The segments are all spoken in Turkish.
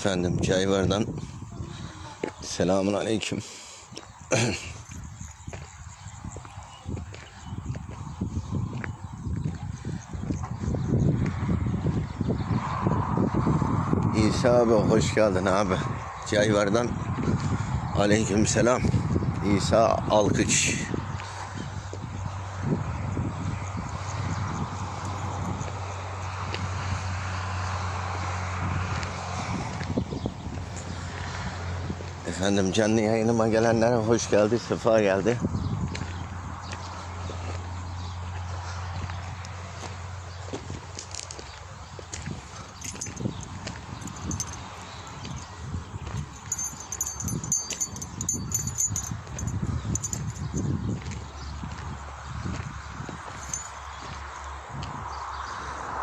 Efendim Cayvar'dan selamun aleyküm. İsa abi hoş geldin abi. Cayvar'dan aleyküm selam. İsa Alkıç. Efendim canlı yayınıma gelenlere hoş geldi, sefa geldi.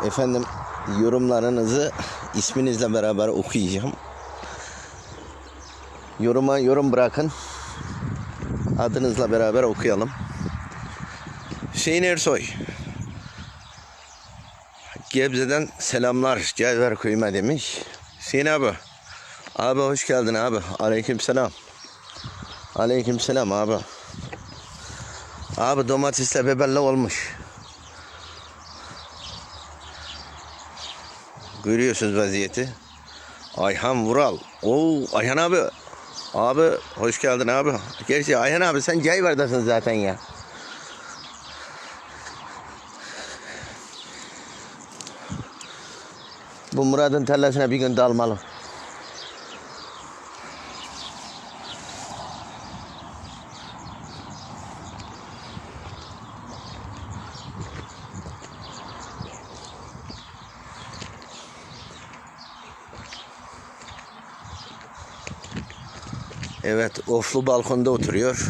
Efendim yorumlarınızı isminizle beraber okuyacağım. Yoruma yorum bırakın. Adınızla beraber okuyalım. Hüseyin Ersoy. Gebze'den selamlar. Cevher köyüme demiş. Hüseyin abi. Abi hoş geldin abi. Aleyküm selam. Aleyküm selam abi. Abi domatesle biberle olmuş. Görüyorsunuz vaziyeti. Ayhan Vural. Oo Ayhan abi. Abi hoş geldin abi. Gerçi Ayhan abi sen Cayvar'dasın zaten ya. Bu Murat'ın tellasına bir gün dalmalı. Evet, oflu balkonda oturuyor.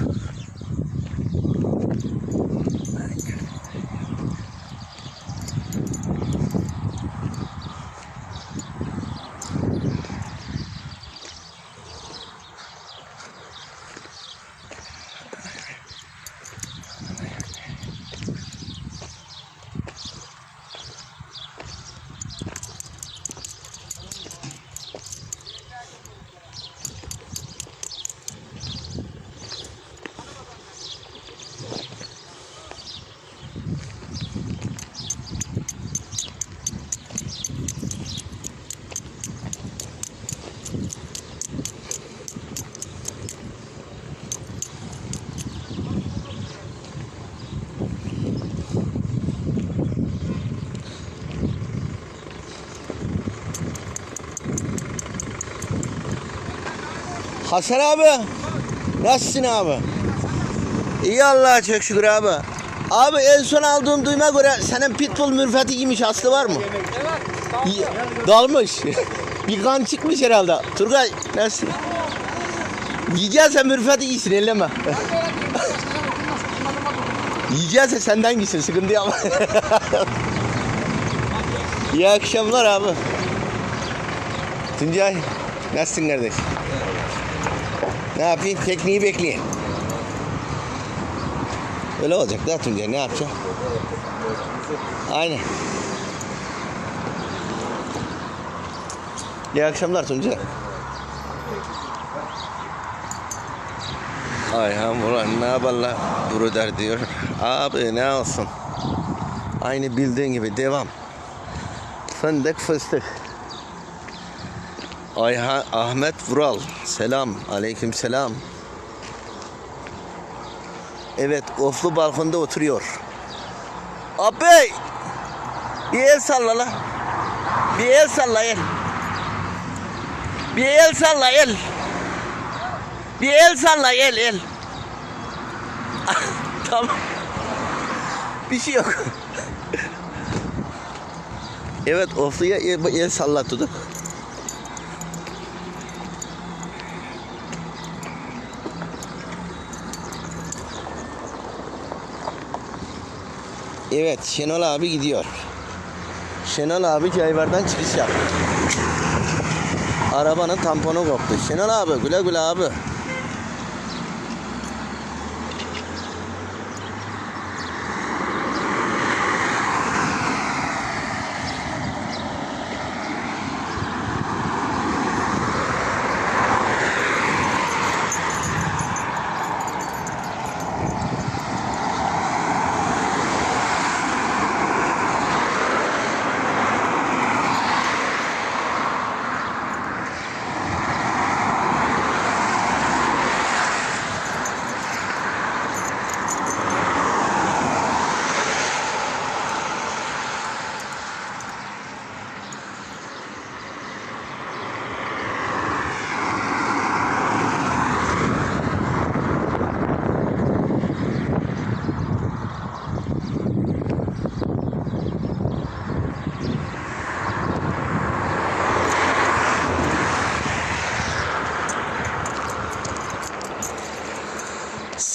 Hasan abi. Nasılsın abi? İyi Allah'a çok şükür abi. Abi en son aldığım duyuma göre senin pitbull mürfeti giymiş aslı var mı? Evet. Dalmış. bir kan çıkmış herhalde. Turgay nasıl? Yiyeceksen mürfeti giysin elleme. Yiyeceksen senden gitsin sıkıntı yapma. İyi akşamlar abi. Tuncay nasılsın kardeş? Ne yapayım? Tekniği bekleyin. Öyle olacak da Tuncay ne yapacak? Aynen. İyi akşamlar Tuncay. Ayhan Vuran ne yaparlar Bruder diyor. Abi ne olsun. Aynı bildiğin gibi devam. Fındık fıstık. Ayhan Ahmet Vural. Selam. Aleyküm selam. Evet, oflu balkonda oturuyor. Abi! Bir el salla la. Bir el salla el. Bir el salla el. Bir el salla el el. tamam. Bir şey yok. evet, ofluya el, el sallattı. Evet Şenol abi gidiyor. Şenol abi Cayvar'dan çıkış yaptı. Arabanın tamponu koptu. Şenol abi güle güle abi.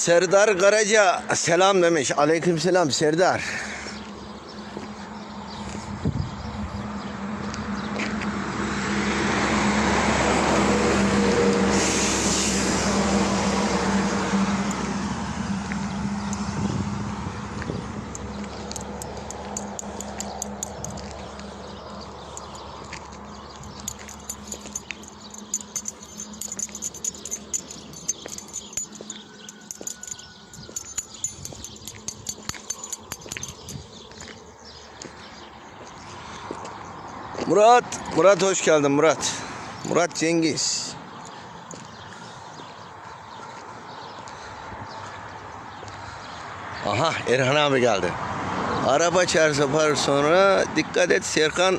Serdar Karaca selam demiş. Aleyküm selam Serdar. Murat, Murat hoş geldin Murat. Murat Cengiz. Aha Erhan abi geldi. Araba çarpar sonra dikkat et Serkan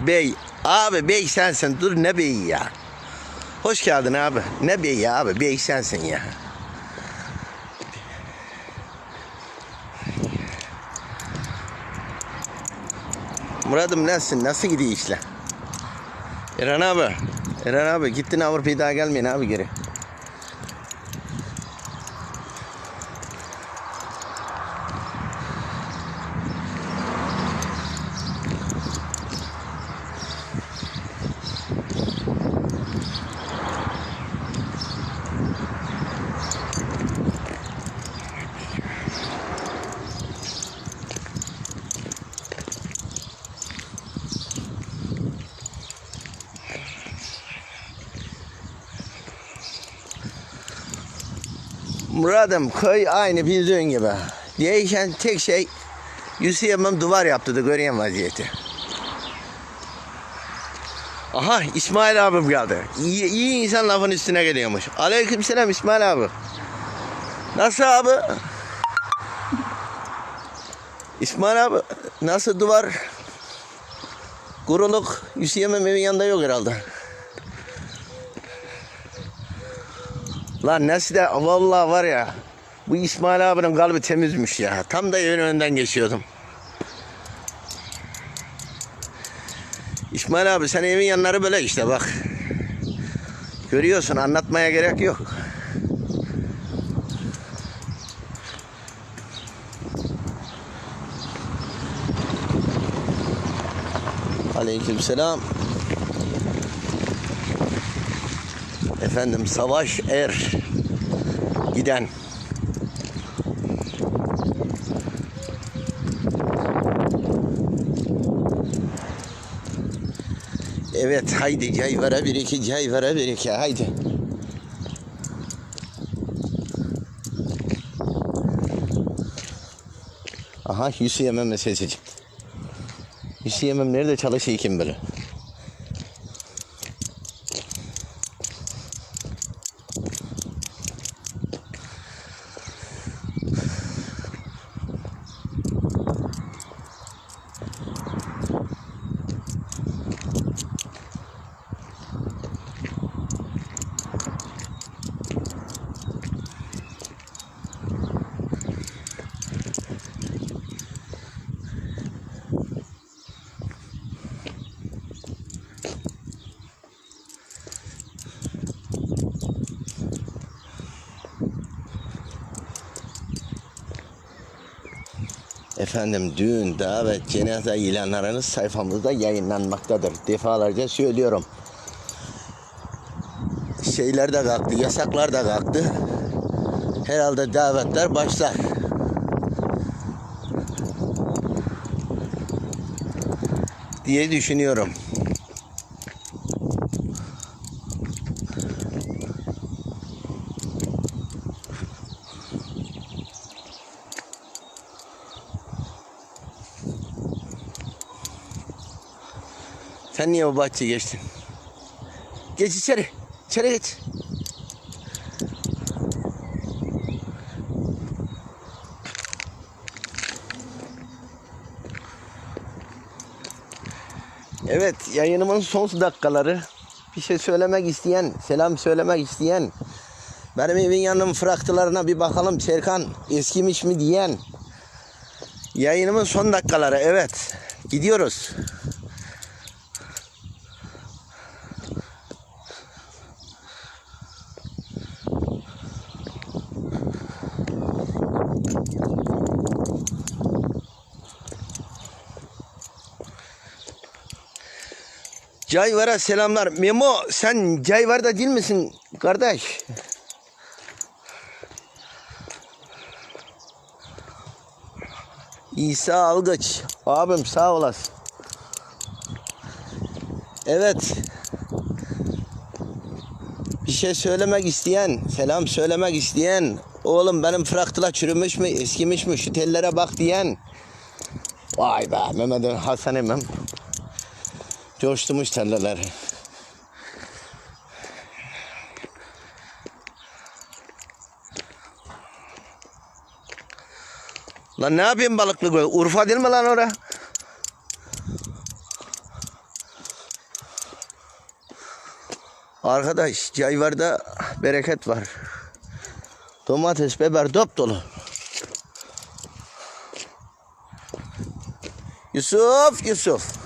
Bey. Abi bey sensin dur ne beyi ya. Hoş geldin abi. Ne beyi abi bey sensin ya. Murat'ım nasılsın? Nasıl gidiyor işler? Eren abi. Eren abi gittin Avrupa'ya daha gelmeyin abi geri. Murat'ım köy aynı bildiğin gibi. Değişen tek şey Yusuf'um duvar yaptı da göreyim vaziyeti. Aha İsmail abim geldi. İyi, iyi insan lafın üstüne geliyormuş. Aleykümselam İsmail abi. Nasıl abi? İsmail abi nasıl duvar? Kuruluk Yusuf'um evin yanında yok herhalde. Lan nasıl de vallahi var ya bu İsmail abinin kalbi temizmiş ya. Tam da evin önünden geçiyordum. İsmail abi sen evin yanları böyle işte bak. Görüyorsun anlatmaya gerek yok. Aleykümselam. Efendim Savaş Er giden Evet haydi cayvara bir iki cayvara bir iki haydi. Aha Yusuf Yemem meselesi. Yusuf Yemem nerede çalışıyor kim bilir. Efendim düğün, davet, cenaze ilanlarınız sayfamızda yayınlanmaktadır. Defalarca söylüyorum. Şeyler de kalktı, yasaklar da kalktı. Herhalde davetler başlar. diye düşünüyorum. Sen niye o bahçeye geçtin? Geç içeri. İçeri geç. Evet yayınımın son dakikaları. Bir şey söylemek isteyen, selam söylemek isteyen, benim evin yanının fraktılarına bir bakalım Serkan eskimiş mi diyen. Yayınımın son dakikaları evet. Gidiyoruz. Cayvar'a selamlar. Memo sen Cayvar'da değil misin kardeş? İsa Algıç. Abim sağ olasın. Evet. Bir şey söylemek isteyen, selam söylemek isteyen, oğlum benim fraktıla çürümüş mü, eskimiş mi, şu tellere bak diyen. Vay be Mehmet Hasan Emem. Coşturmuş telleler. Lan ne yapayım balıklı göl? Urfa değil mi lan ora? Arkadaş Cayvar'da bereket var. Domates, biber dop dolu. Yusuf, Yusuf.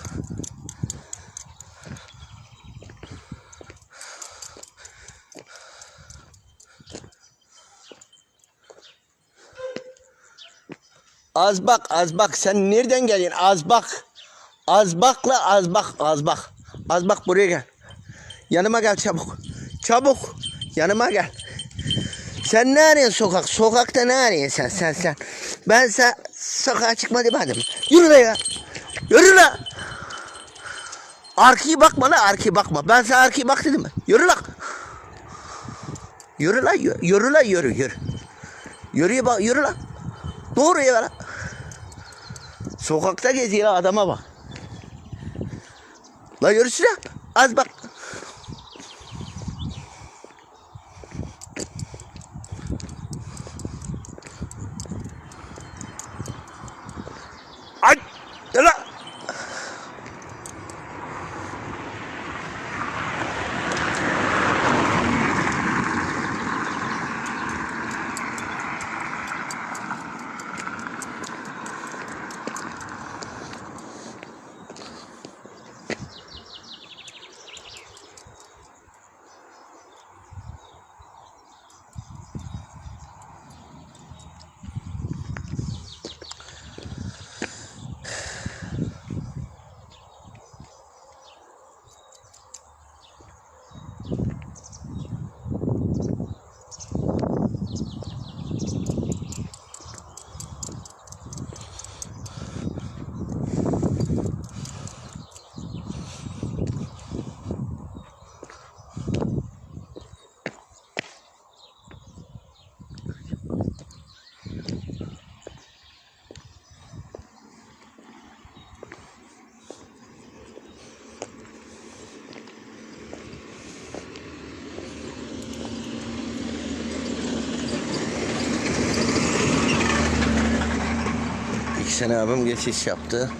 Az bak, az bak. Sen nereden geliyorsun? Az bak. Az bakla az bak, az bak. Az bak buraya gel. Yanıma gel çabuk. Çabuk. Yanıma gel. Sen ne arıyorsun sokak? Sokakta ne arıyorsun sen sen sen? Ben sen sokağa çıkma demedim. Yürü be ya. Yürü la. Arkaya bakma la arkaya bakma. Ben sana arkaya bak dedim? Yürü la. Yürü la yürü, yürü la yürü yürü. Bak yürü la. Doğru ya la. Sokakta geziyor adama bak. La yürüsene. Az bak. Sene abim geçiş yaptı.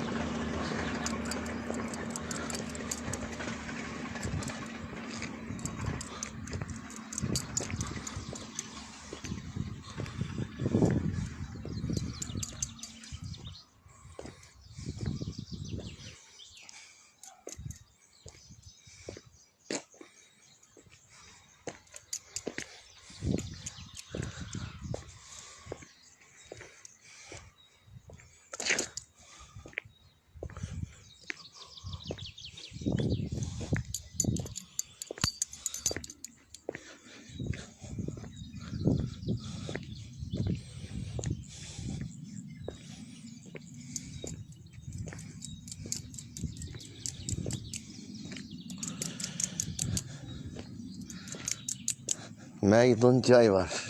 मैं एक दोन जय वास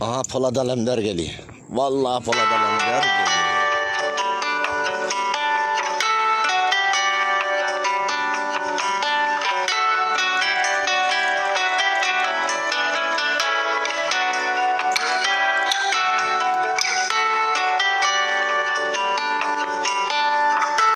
Aha Polat Alemdar geliyor. Vallahi Polat Alemdar geliyor.